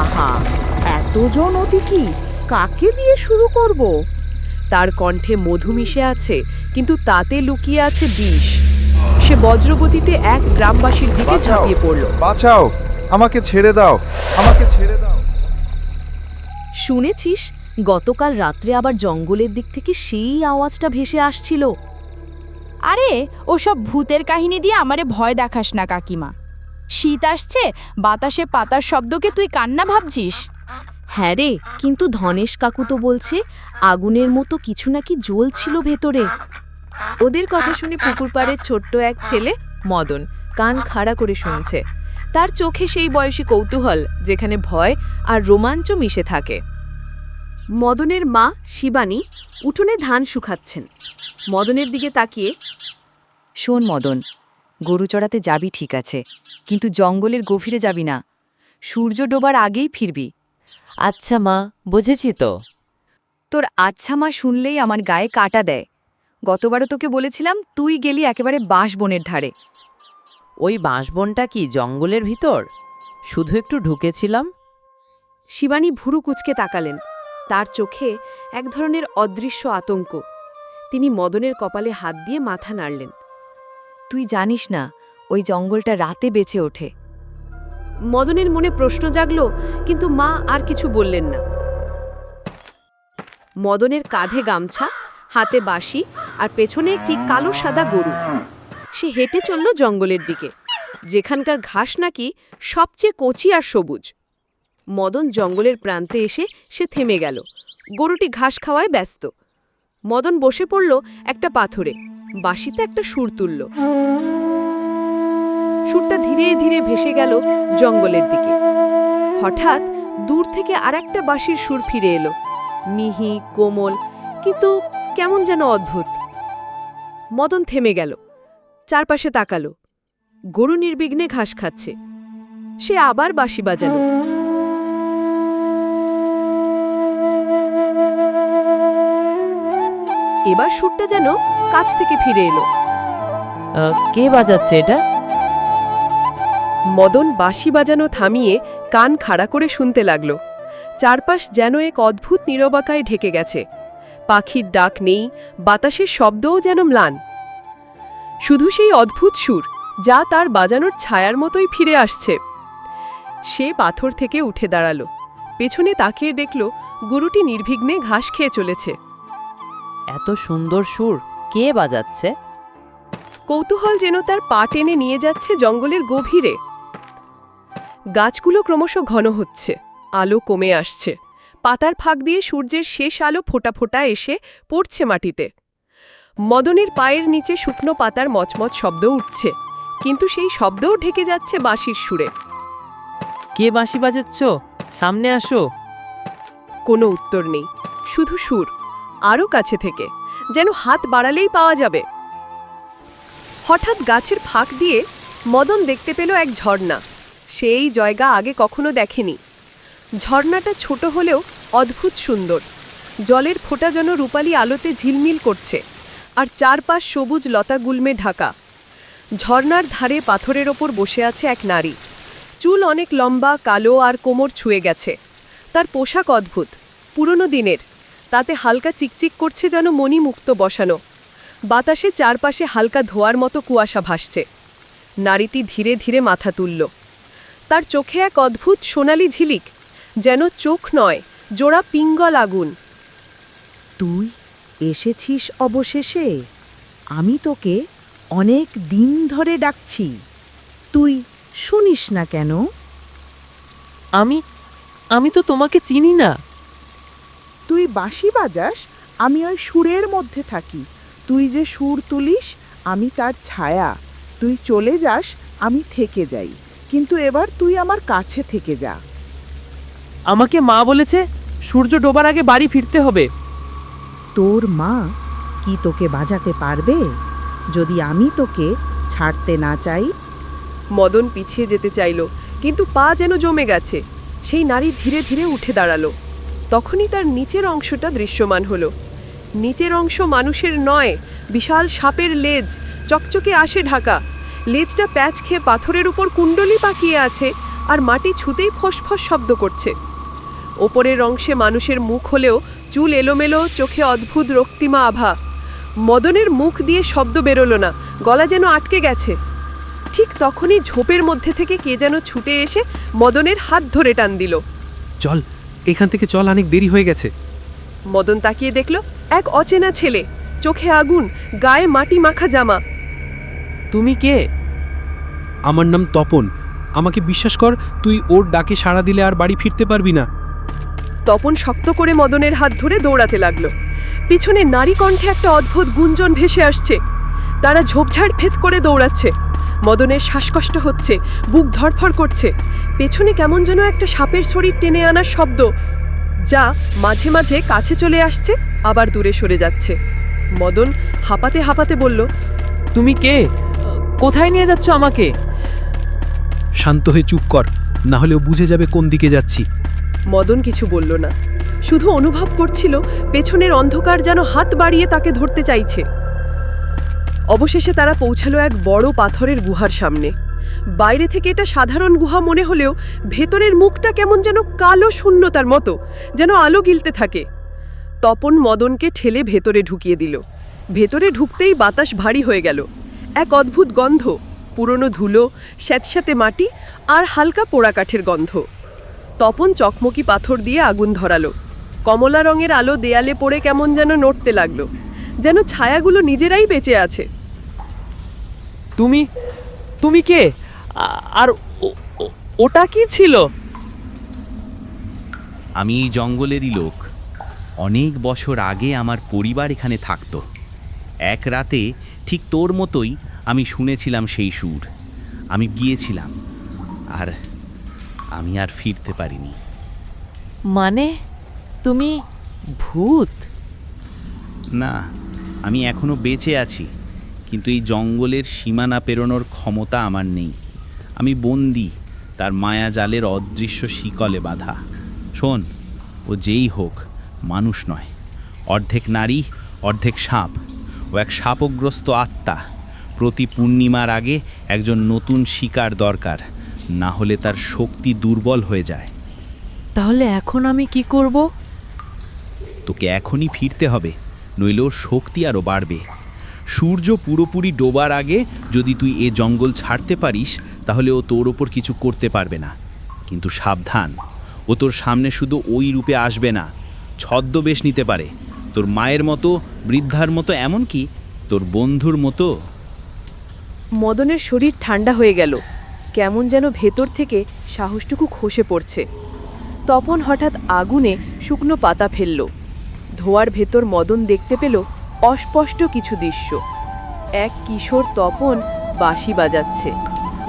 আহা এতজন অতিথি কাকে দিয়ে শুরু করব? তার কণ্ঠে মধু মিশে আছে কিন্তু তাতে লুকিয়ে আছে বিষ। সে বজ্রগতিতে এক গ্রামবাসীর দিকে বাঁচাও ঝাঁপিয়ে পড়ল। বাঁচাও আমাকে ছেড়ে দাও আমাকে ছেড়ে দাও। শুনেছিস গতকাল রাত্রে আবার জঙ্গলের দিক থেকে সেই আওয়াজটা ভেসে আসছিল। আরে, ওসব ভূতের কাহিনী দিয়ে আমারে ভয় দেখাস না, কাকিমা। শীত আসছে, বাতাসে পাতার শব্দকে তুই কান্না ভাবছিস? হ্যাঁ রে, কিন্তু ধনেশ কাকু তো বলছে, আগুনের মতো কিছু নাকি জ্বলছিল ভেতরে। ওদের কথা শুনে পুকুর পাড়ের ছোট্ট এক ছেলে, মদন, কান খাড়া করে শুনছে। তার চোখে সেই বয়সী কৌতূহল, যেখানে ভয় আর রোমাঞ্চ মিশে থাকে। মদনের মা, শিবানী উঠোনে ধান শুকাচ্ছেন। মদনের দিকে তাকিয়ে শোন মদন গরু চড়াতে যাবি ঠিক আছে কিন্তু জঙ্গলের গভীরে যাবি না। সূর্য ডোবার আগেই ফিরবি। আচ্ছা মা বুঝেছি তো। তোর আচ্ছা মা শুনলেই আমার গায়ে কাটা দেয়। গতবারও তোকে বলেছিলাম তুই গেলি একেবারে বাঁশবনের ধারে। ওই বাঁশবনটা কি জঙ্গলের ভিতর? শুধু একটু ঢুকেছিলাম? শিবানী ভুরু কুচকে তাকালেন। তার চোখে এক ধরনের অদৃশ্য আতঙ্ক। তিনি মদনের কপালে হাত দিয়ে মাথা নাড়লেন। তুই জানিস না ওই জঙ্গলটা রাতে বেঁচে ওঠে। মদনের মনে প্রশ্ন জাগল কিন্তু মা আর কিছু বললেন না। মদনের কাঁধে গামছা হাতে বাঁশি আর পেছনে একটি কালো সাদা গরু। সে হেঁটে চলল জঙ্গলের দিকে যেখানকার ঘাস নাকি সবচেয়ে কচি আর সবুজ। মদন জঙ্গলের প্রান্তে এসে সে থেমে গেল। গরুটি ঘাস খাওয়ায় ব্যস্ত। মদন বসে পড়ল একটা পাথরে। বাঁশিতে একটা সুর তুলল। সুরটা ধীরে ধীরে ভেসে গেল জঙ্গলের দিকে। হঠাৎ দূর থেকে আরেকটা বাঁশির সুর ফিরে এলো। মিহি, কোমল, কিন্তু কেমন যেন অদ্ভুত। মদন থেমে গেল। চারপাশে তাকালো। গরু নির্বিঘ্নে ঘাস খাচ্ছে। সে আবার বাঁশি বাজালো। এবার সুরটা যেন কাছ থেকে ফিরে এলো। কে বাজাচ্ছে এটা? মদন বাঁশি বাজানো থামিয়ে কান খাড়া করে শুনতে লাগল। চারপাশ যেন এক অদ্ভুত নীরবাকায় ঢেকে গেছে। পাখির ডাক নেই বাতাসের শব্দও যেন ম্লান। শুধু সেই অদ্ভুত সুর যা তার বাজানোর ছায়ার মতোই ফিরে আসছে। সে পাথর থেকে উঠে দাঁড়াল। পেছনে তাকিয়ে দেখল গরুটি নির্বিঘ্নে ঘাস খেয়ে চলেছে। এত সুন্দর সুর কে বাজাচ্ছে? কৌতূহল যেন তার পা টেনে নিয়ে যাচ্ছে জঙ্গলের গভীরে। গাছগুলো ক্রমশ ঘন হচ্ছে আলো কমে আসছে। পাতার ফাঁক দিয়ে সূর্যের শেষ আলো ফোটা ফোটা এসে পড়ছে মাটিতে। মদনের পায়ের নিচে শুকনো পাতার মচমচ শব্দ উঠছে কিন্তু সেই শব্দও ঢেকে যাচ্ছে বাঁশির সুরে। কে বাঁশি বাজাচ্ছ? সামনে আসো। কোনো উত্তর নেই শুধু সুর। আরও কাছে থেকে, যেন হাত বাড়ালেই পাওয়া যাবে। হঠাৎ গাছের ফাঁক দিয়ে মদন দেখতে পেল এক ঝর্ণা। সেই জায়গা আগে কখনো দেখেনি। ঝর্ণাটা ছোট হলেও অদ্ভুত সুন্দর। জলের ফোঁটা যেন রূপালী আলোতে ঝিলমিল করছে, আর চারপাশ সবুজ লতা গুল্মে ঢাকা। ঝর্ণার ধারে পাথরের ওপর বসে আছে এক নারী। চুল অনেক লম্বা, কালো আর কোমর ছুঁয়ে গেছে। তার পোশাক অদ্ভুত, পুরনো দিনের। তাতে হালকা চিকচিক করছে যেন মণিমুক্ত বসানো। বাতাসে চারপাশে হালকা ধোয়ার মতো কুয়াশা ভাসছে। নারীটি ধীরে ধীরে মাথা তুলল। তার চোখে এক অদ্ভুত সোনালি ঝিলিক যেন চোখ নয় জোড়া পিঙ্গল আগুন। তুই এসেছিস অবশেষে। আমি তোকে অনেক দিন ধরে ডাকছি। তুই শুনিস না কেন? আমি আমি তো তোমাকে চিনি না। তুই বাঁশি বাজাস আমি ওই সুরের মধ্যে থাকি। তুই যে সুর তুলিস আমি তার ছায়া। তুই চলে যাস আমি থেকে যাই। কিন্তু এবার তুই আমার কাছে থেকে যা। আমাকে মা বলেছে সূর্য ডোবার আগে বাড়ি ফিরতে হবে। তোর মা কি তোকে বাজাতে পারবে? যদি আমি তোকে ছাড়তে না চাই? মদন পিছিয়ে যেতে চাইল কিন্তু পা যেন জমে গেছে। সেই নারী ধীরে ধীরে উঠে দাঁড়াল। তখনই তার নিচের অংশটা দৃশ্যমান হলো। নিচের অংশ মানুষের নয়, বিশাল সাপের লেজ, চকচকে আসে ঢাকা। লেজটা প্যাচ খেয়ে পাথরের উপর কুণ্ডলি পাকিয়ে আছে আর মাটি ছুতেই ফসফস শব্দ করছে। ওপরের অংশে মানুষের মুখ হলেও চুল এলোমেলো, চোখে অদ্ভুত রক্তিমা আভা। মদনের মুখ দিয়ে শব্দ বেরোলো না, গলা যেন আটকে গেছে। ঠিক তখনই ঝোপের মধ্যে থেকে কে যেন ছুটে এসে মদনের হাত ধরে টান দিল। চল এখান থেকে চল অনেক দেরি হয়ে গেছে। মদন তাকিয়ে দেখল এক অচেনা ছেলে। চোখে আগুন গায়ে মাটি মাখা জামা। তুমি কে? আমার নাম তপন। আমাকে বিশ্বাস কর তুই ওর ডাকে সাড়া দিলে আর বাড়ি ফিরতে পারবি না। তপন শক্ত করে মদনের হাত ধরে দৌড়াতে লাগল। পিছনে নারী কণ্ঠে একটা অদ্ভুত গুঞ্জন ভেসে আসছে। তারা ঝোপঝাড় ফেত করে দৌড়াচ্ছে। মদনের শ্বাসকষ্ট হচ্ছে বুক ধরফর করছে। পেছনে কেমন যেন একটা সাপের শরীর টেনে আনার শব্দ। যা মাঝে মাঝে কাছে চলে আসছে আবার দূরে সরে যাচ্ছে। মদন হাঁপাতে হাঁপাতে বলল তুমি কে? কোথায় নিয়ে যাচ্ছ আমাকে? শান্ত হয়ে চুপ কর না হলে ও বুঝে যাবে কোন দিকে যাচ্ছি। মদন কিছু বলল না। শুধু অনুভব করছিল পেছনের অন্ধকার যেন হাত বাড়িয়ে তাকে ধরতে চাইছে। অবশেষে তারা পৌঁছালো এক বড় পাথরের গুহার সামনে। বাইরে থেকে এটা সাধারণ গুহা মনে হলেও ভেতরের মুখটা কেমন যেন কালো শূন্যতার মতো, যেন আলো গিলতে থাকে। তপন মদনকে ঠেলে ভেতরে ঢুকিয়ে দিল। ভেতরে ঢুকতেই বাতাস ভারী হয়ে গেল। এক অদ্ভুত গন্ধ, পুরনো ধুলো, স্যাঁতস্যাঁতে মাটি আর হালকা পোড়া কাঠের গন্ধ। তপন চকমকি পাথর দিয়ে আগুন ধরালো। কমলা রঙের আলো দেয়ালে পড়ে কেমন যেন নড়তে লাগল। যেন ছায়াগুলো নিজেরাই বেঁচে আছে। তুমি? তুমি কে? আর ওটা কি ছিল? আমি এই জঙ্গলেরই লোক। অনেক বছর আগে আমার পরিবার এখানে থাকতো। এক রাতে ঠিক তোর মতোই আমি শুনেছিলাম সেই সুর। আমি গিয়েছিলাম আর আমি আর ফিরতে পারিনি। মানে তুমি ভূত? না আমি এখনও বেঁচে আছি। কিন্তু এই জঙ্গলের সীমানা পেরোনোর ক্ষমতা আমার নেই। আমি বন্দি তার মায়া জালের অদৃশ্য শিকলে বাঁধা। শোন ও যেই হোক মানুষ নয়। অর্ধেক নারী অর্ধেক সাপ। ও এক সাপগ্রস্ত আত্মা। প্রতি পূর্ণিমার আগে একজন নতুন শিকার দরকার না হলে তার শক্তি দুর্বল হয়ে যায়। তাহলে এখন আমি কি করব? তোকে এখনই ফিরতে হবে নইলে ওর শক্তি আরও বাড়বে। সূর্য পুরোপুরি ডোবার আগে যদি তুই এ জঙ্গল ছাড়তে পারিস, তাহলে ও তোর ওপর কিছু করতে পারবে না। কিন্তু সাবধান, ও তোর সামনে শুধু ওই রূপে আসবে না, ছদ্মবেশ নিতে পারে। তোর মায়ের মতো, বৃদ্ধার মতো, এমনকি তোর বন্ধুর মতো। মদনের শরীর ঠান্ডা হয়ে গেল। কেমন যেন ভেতর থেকে সাহসটুকু খসে পড়ছে। তপন হঠাৎ আগুনে শুকনো পাতা ফেলল। ধোয়ার ভেতর মদন দেখতে পেল অস্পষ্ট কিছু দৃশ্য। এক কিশোর তপন বাঁশি বাজাচ্ছে।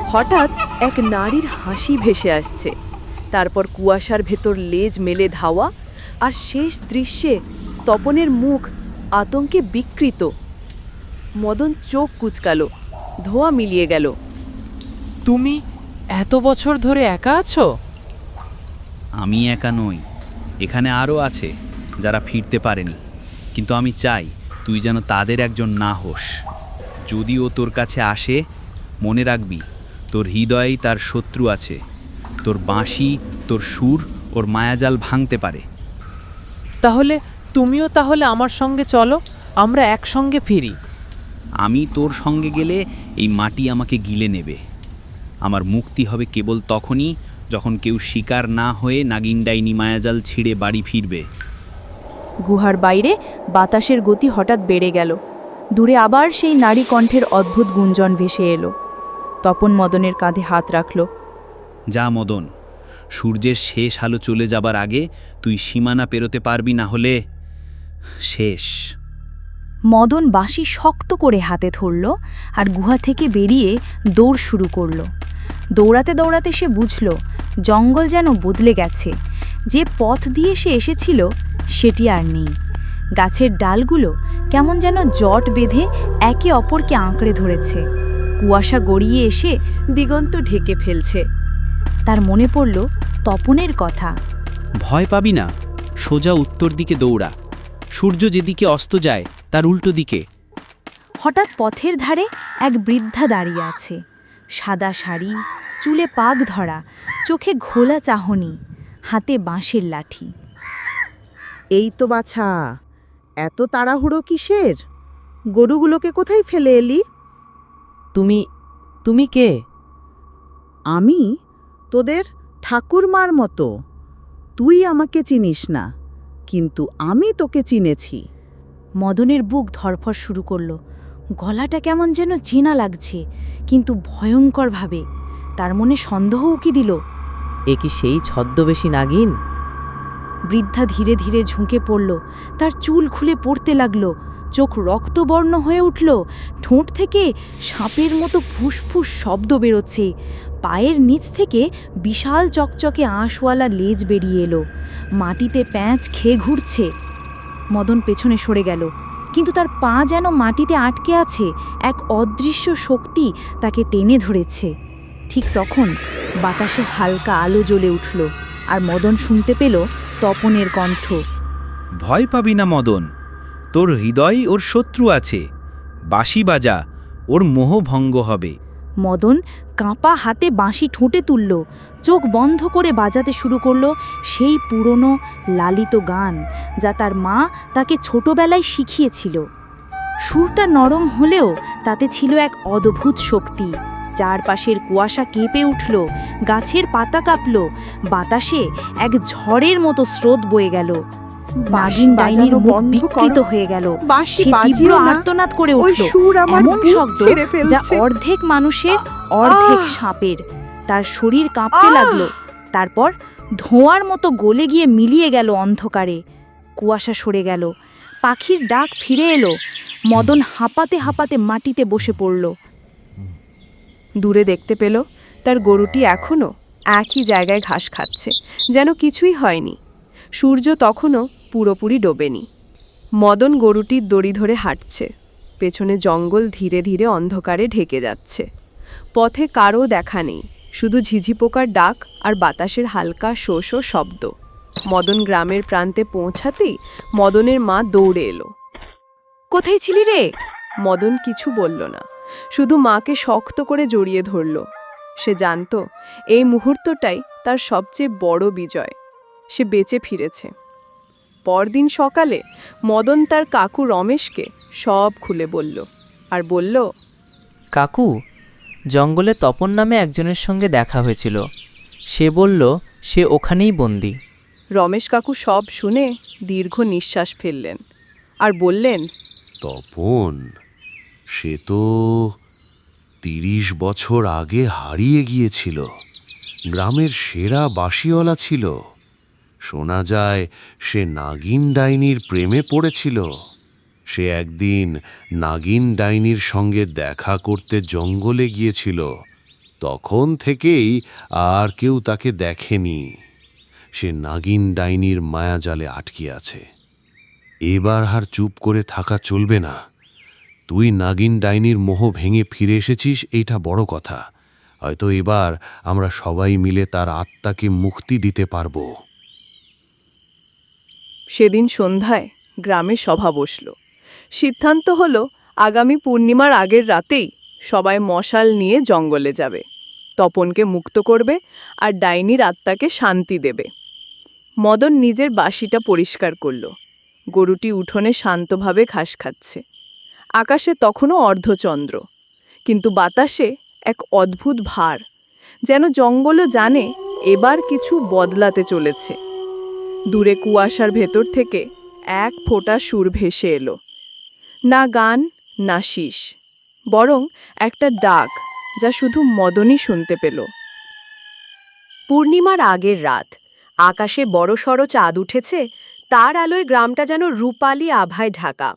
হঠাৎ এক নারীর হাসি ভেসে আসছে। তারপর কুয়াশার ভেতর লেজ মেলে ধাওয়া আর শেষ দৃশ্যে তপনের মুখ আতঙ্কে বিকৃত। মদন চোখ কুচকালো ধোয়া মিলিয়ে গেল। তুমি এত বছর ধরে একা আছো? আমি একা নই। এখানে আরও আছে যারা ফিরতে পারেনি। কিন্তু আমি চাই তুই যেন তাদের একজন না হোস। যদি ও তোর কাছে আসে মনে রাখবি তোর হৃদয়েই তার শত্রু আছে। তোর বাঁশি তোর সুর ওর মায়াজাল ভাঙতে পারে। তাহলে তুমিও তাহলে আমার সঙ্গে চলো আমরা একসঙ্গে ফিরি। আমি তোর সঙ্গে গেলে এই মাটি আমাকে গিলে নেবে। আমার মুক্তি হবে কেবল তখনই যখন কেউ শিকার না হয়ে নাগিন ডাইনি মায়াজাল ছিঁড়ে বাড়ি ফিরবে। গুহার বাইরে বাতাসের গতি হঠাৎ বেড়ে গেল। দূরে আবার সেই নারী কণ্ঠের অদ্ভুত গুঞ্জন ভেসে এলো। তপন মদনের কাঁধে হাত রাখল। যা মদন সূর্যের শেষ আলো চলে যাবার আগে তুই সীমানা পেরোতে পারবি না হলে শেষ। মদন বাঁশি শক্ত করে হাতে ধরল আর গুহা থেকে বেরিয়ে দৌড় শুরু করল। দৌড়াতে দৌড়াতে সে বুঝল জঙ্গল যেন বদলে গেছে। যে পথ দিয়ে সে এসেছিল সেটি আর নেই। গাছের ডালগুলো কেমন যেন জট বেঁধে একে অপরকে আঁকড়ে ধরেছে। কুয়াশা গড়িয়ে এসে দিগন্ত ঢেকে ফেলছে। তার মনে পড়ল তপনের কথা। ভয় পাবি না সোজা উত্তর দিকে দৌড়া। সূর্য যেদিকে অস্ত যায় তার উল্টো দিকে। হঠাৎ পথের ধারে এক বৃদ্ধা দাঁড়িয়ে আছে। সাদা শাড়ি চুলে পাক ধরা চোখে ঘোলা চাহনি হাতে বাঁশের লাঠি। এই তো বাছা এত তাড়াহুড়ো কিসের? গরুগুলোকে কোথায় ফেলে এলি? তুমি তুমি কে? আমি তোদের ঠাকুরমার মতো। তুই আমাকে চিনিস না কিন্তু আমি তোকে চিনেছি। মদনের বুক ধরফর শুরু করল। গলাটা কেমন যেন চেনা লাগছে কিন্তু ভয়ঙ্করভাবে। তার মনে সন্দেহ উকি দিল? এ কি সেই ছদ্মবেশী নাগিন? বৃদ্ধা ধীরে ধীরে ঝুঁকে পড়ল, তার চুল খুলে পড়তে লাগল, চোখ রক্তবর্ণ হয়ে উঠল, ঠোঁট থেকে সাপের মতো ফুসফুস শব্দ বেরোচ্ছে, পায়ের নিচ থেকে বিশাল চকচকে আঁশওয়ালা লেজ বেরিয়ে এলো, মাটিতে প্যাঁচ খেয়ে ঘুরছে। মদন পেছনে সরে গেল, কিন্তু তার পা যেন মাটিতে আটকে আছে, এক অদৃশ্য শক্তি তাকে টেনে ধরেছে। ঠিক তখন বাতাসে হালকা আলো জ্বলে উঠল, আর মদন শুনতে পেল তপনের কণ্ঠ। ভয় পাবি না মদন তোর হৃদয় ওর শত্রু আছে বাঁশি বাজা ওর মোহ ভঙ্গ হবে। মদন কাঁপা হাতে বাঁশি ঠোঁটে তুলল চোখ বন্ধ করে বাজাতে শুরু করল সেই পুরনো লালিত গান যা তার মা তাকে ছোটবেলায় শিখিয়েছিল। সুরটা নরম হলেও তাতে ছিল এক অদ্ভুত শক্তি। চারপাশের কুয়াশা কেঁপে উঠল গাছের পাতা কাঁপল বাতাসে এক ঝড়ের মতো স্রোত বয়ে গেল। নাগিন ডাইনির মুখ বিকৃত হয়ে গেল। সে তীব্র আর্তনাদ করে উঠল। এমন শব্দ যা অর্ধেক মানুষের অর্ধেক সাপের। তার শরীর কাঁপতে লাগল। তারপর ধোঁয়ার মতো গলে গিয়ে মিলিয়ে গেল অন্ধকারে। কুয়াশা সরে গেল। পাখির ডাক ফিরে এলো। মদন হাঁপাতে হাঁপাতে মাটিতে বসে পড়ল। দূরে দেখতে পেল তার গরুটি এখনও একই জায়গায় ঘাস খাচ্ছে যেন কিছুই হয়নি। সূর্য তখনও পুরোপুরি ডোবেনি। মদন গরুটির দড়ি ধরে হাঁটছে পেছনে জঙ্গল ধীরে ধীরে অন্ধকারে ঢেকে যাচ্ছে। পথে কারও দেখা নেই শুধু ঝিঝি পোকার ডাক আর বাতাসের হালকা শো শো শব্দ। মদন গ্রামের প্রান্তে পৌঁছাতেই মদনের মা দৌড়ে এলো। কোথায় ছিলি রে? মদন কিছু বলল না। শুধু মাকে শক্ত করে জড়িয়ে ধরল। সে জানত এই মুহূর্তটাই তার সবচেয়ে বড় বিজয়। সে বেঁচে ফিরেছে। পরদিন সকালে মদন তার কাকু রমেশকে সব খুলে বলল আর বলল কাকু জঙ্গলে তপন নামে একজনের সঙ্গে দেখা হয়েছিল। সে বলল সে ওখানেই বন্দি। রমেশ কাকু সব শুনে দীর্ঘ নিঃশ্বাস ফেললেন আর বললেন তপন সে তো তিরিশ বছর আগে হারিয়ে গিয়েছিল। গ্রামের সেরা বাঁশিওয়ালা ছিল। শোনা যায়, সে নাগিন ডাইনির প্রেমে পড়েছিল। সে একদিন নাগিন ডাইনির সঙ্গে দেখা করতে জঙ্গলে গিয়েছিল। তখন থেকেই আর কেউ তাকে দেখেনি। সে নাগিন ডাইনির মায়াজালে আটকে আছে। এবার আর চুপ করে থাকা চলবে না। তুই নাগিন ডাইনির মোহ ভেঙে ফিরে এসেছিস, এইটা বড় কথা। হয়তো এবার আমরা সবাই মিলে তার আত্মাকে মুক্তি দিতে পারব। সেদিন সন্ধ্যায় গ্রামে সভা বসল। সিদ্ধান্ত হলো, আগামী পূর্ণিমার আগের রাতেই সবাই মশাল নিয়ে জঙ্গলে যাবে। তপনকে মুক্ত করবে আর ডাইনির আত্মাকে শান্তি দেবে। মদন নিজের বাসিটা পরিষ্কার করল। গরুটি উঠোনে শান্তভাবে ঘাস খাচ্ছে। আকাশে তখনও অর্ধচন্দ্র, কিন্তু বাতাসে এক অদ্ভুত ভার, যেন জঙ্গলও জানে এবার কিছু বদলাতে চলেছে। দূরে কুয়াশার ভেতর থেকে এক ফোঁটা সুর ভেসে এলো। না গান, না শীষ, বরং একটা ডাক যা শুধু মদনই শুনতে পেল। পূর্ণিমার আগের রাত, আকাশে বড়সড় চাঁদ উঠেছে, তার আলোয় গ্রামটা যেন রূপালি আভায় ঢাকা।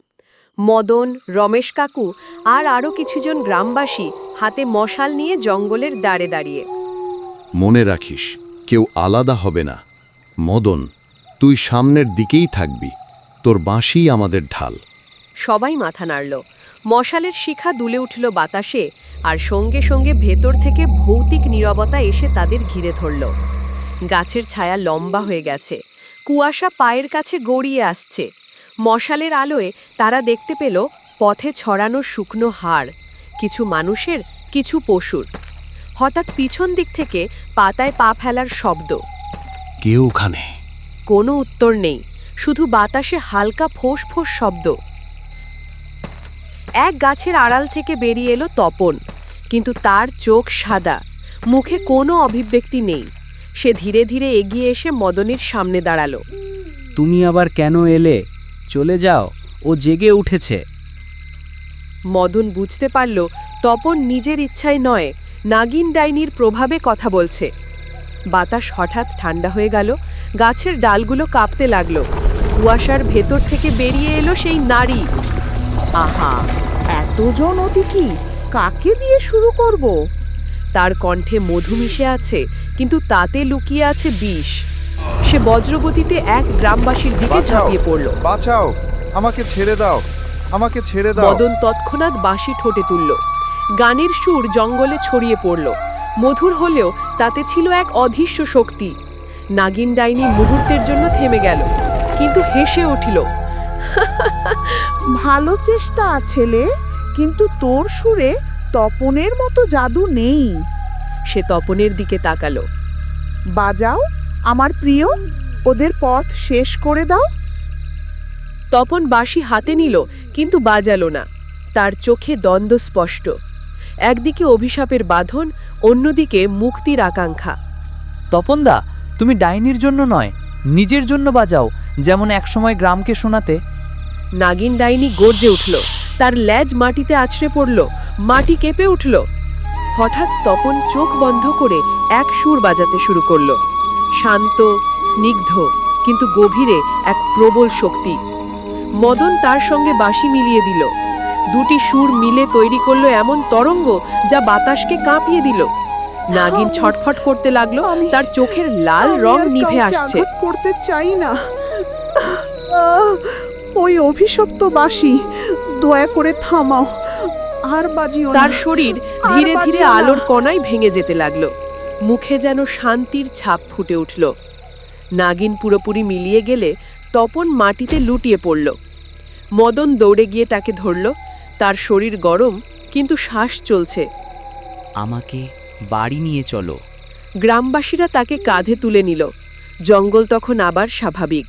মদন রমেশ কাকু আর আরও কিছুজন গ্রামবাসী হাতে মশাল নিয়ে জঙ্গলের দাঁড়ে দাঁড়িয়ে। মনে রাখিস কেউ আলাদা হবে না। মদন তুই সামনের দিকেই থাকবি। তোর বাঁশি আমাদের ঢাল। সবাই মাথা নাড়ল। মশালের শিখা দুলে উঠল বাতাসে আর সঙ্গে সঙ্গে ভেতর থেকে ভৌতিক নীরবতা এসে তাদের ঘিরে ধরল। গাছের ছায়া লম্বা হয়ে গেছে। কুয়াশা পায়ের কাছে গড়িয়ে আসছে। মশালের আলোয় তারা দেখতে পেল পথে ছড়ানো শুকনো হাড় কিছু মানুষের কিছু পশুর। হঠাৎ পিছন দিক থেকে পাতায় পা ফেলার শব্দ। কে ওখানে? কোনো উত্তর নেই শুধু বাতাসে হালকা ফোঁস ফোঁস শব্দ। এক গাছের আড়াল থেকে বেরিয়ে এলো তপন কিন্তু তার চোখ সাদা মুখে কোনো অভিব্যক্তি নেই। সে ধীরে ধীরে এগিয়ে এসে মদনের সামনে দাঁড়াল। তুমি আবার কেন এলে? চলে যাও ও জেগে উঠেছে। মদন বুঝতে পারল তপন নিজের ইচ্ছায় নয় নাগিন ডাইনির প্রভাবে কথা বলছে। বাতাস হঠাৎ ঠান্ডা হয়ে গেল গাছের ডালগুলো কাঁপতে লাগল। কুয়াশার ভেতর থেকে বেরিয়ে এলো সেই নারী। আহা এতজন অতিথি কাকে দিয়ে শুরু করব? তার কণ্ঠে মধু মিশে আছে কিন্তু তাতে লুকিয়ে আছে বিষ। সে বজ্রগতিতে এক গ্রামবাসীর দিকে ঝাঁপিয়ে পড়ল। বাঁচাও আমাকে ছেড়ে দাও আমাকে ছেড়ে দাও। মদন তৎক্ষণাৎ বাঁশি ঠোঁটে তুলল। গানের সুর জঙ্গলে ছড়িয়ে পড়ল। মধুর হলেও তাতে ছিল এক অদৃশ্য শক্তি। নাগিন ডাইনি মুহূর্তের জন্য থেমে গেল কিন্তু হেসে উঠিল ভালো চেষ্টা ছেলে কিন্তু তোর সুরে তপনের মতো জাদু নেই। সে তপনের দিকে তাকালো। বাজাও আমার প্রিয় ওদের পথ শেষ করে দাও। তপন বাঁশি হাতে নিল কিন্তু বাজালো না। তার চোখে দ্বন্দ্ব স্পষ্ট। একদিকে অভিশাপের বাঁধন অন্যদিকে মুক্তির আকাঙ্ক্ষা। তপনদা তুমি ডাইনির জন্য নয় নিজের জন্য বাজাও যেমন একসময় গ্রামকে শোনাতে। নাগিন ডাইনি গর্জে উঠল তার ল্যাজ মাটিতে আছড়ে পড়ল মাটি কেঁপে উঠল। হঠাৎ তপন চোখ বন্ধ করে এক সুর বাজাতে শুরু করল। শান্ত স্নিগ্ধ কিন্তু গভীরে এক প্রবল শক্তি। মদন তার সঙ্গে বাঁশি মিলিয়ে দিল। দুটি সুর মিলে তৈরি করল এমন তরঙ্গ যা বাতাসকে কাঁপিয়ে দিল। নাগিন ছটফট করতে লাগল তার চোখের লাল রং নিভে আসছে। করতে চাই না। ওই অভিশপ্ত বাসি দয়া করে থামাও। আর বাজিও তার শরীর ধীরে ধীরে আলোর কণায় ভেঙে যেতে লাগল। মুখে যেন শান্তির ছাপ ফুটে উঠল। নাগিন পুরোপুরি মিলিয়ে গেলে তপন মাটিতে লুটিয়ে পড়ল। মদন দৌড়ে গিয়ে তাকে ধরল। তার শরীর গরম কিন্তু শ্বাস চলছে। আমাকে বাড়ি নিয়ে চলো। গ্রামবাসীরা তাকে কাঁধে তুলে নিল। জঙ্গল তখন আবার স্বাভাবিক।